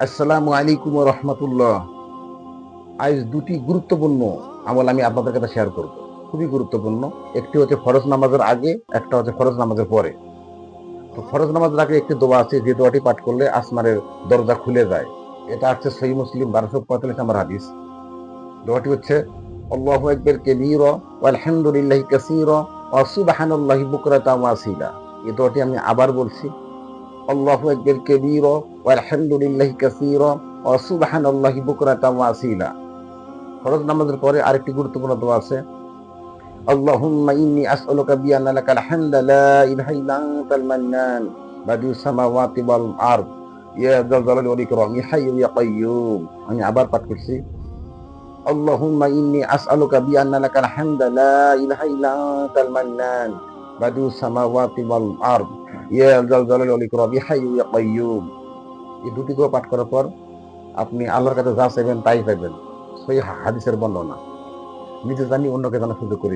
আসসালামু আলাইকুম রহমতুল্লাহ। আজ দুটি গুরুত্বপূর্ণ আমল আমি আপনাদের কাছে শেয়ার করব। খুবই গুরুত্বপূর্ণ। একটি হচ্ছে ফরজ নামাজের আগে, একটা হচ্ছে ফরজ নামাজের পরে। তো ফরজ নামাজের আগে একটি দোয়া আছে, যে দোয়াটি পাঠ করলে আসমানের দরজা খুলে যায়। এটা হচ্ছে সহি মুসলিম, বারোশো পঁয়তাল্লিশ নম্বর হাদিস। দোয়াটি হচ্ছে, আল্লাহ একবের কেবির আলহামদুলিল্লাহ কাসির অসুবাহানুল্লাহ বুকরাতা ওয়াসিলা এই দোয়াটি আমি আবার বলছি আল্লাহ একবের কেবির আলহামদুলিল্লাহ কাসির অসুবাহানুল্লাহ বুকরাতা ওয়াসিলা ফরজ নামাজের পরে আরেকটি গুরুত্বপূর্ণ দোয়া আছে اللهم إني أسألك بأن لك الحمد لا إله إلا أنت المنان بديع السماوات والأرض يا ذا الجلال والإكرام يا حي يا قيوم আমি আবার পাঠ করছি اللهم إني أسألك بأن لك الحمد لا إله إلا أنت المنان badu samawati wal ard ya জাল জালাল ওয়াল ইকরাম hayyu ya qayyum এই দুটি দোয়া পাঠ করার পর আপনি আল্লাহর কাছে যা চাইবেন তাই পাইবেন। সেই হাদিসের বর্ণনা। নিজে জানি অন্যকে জানার সুযোগ করি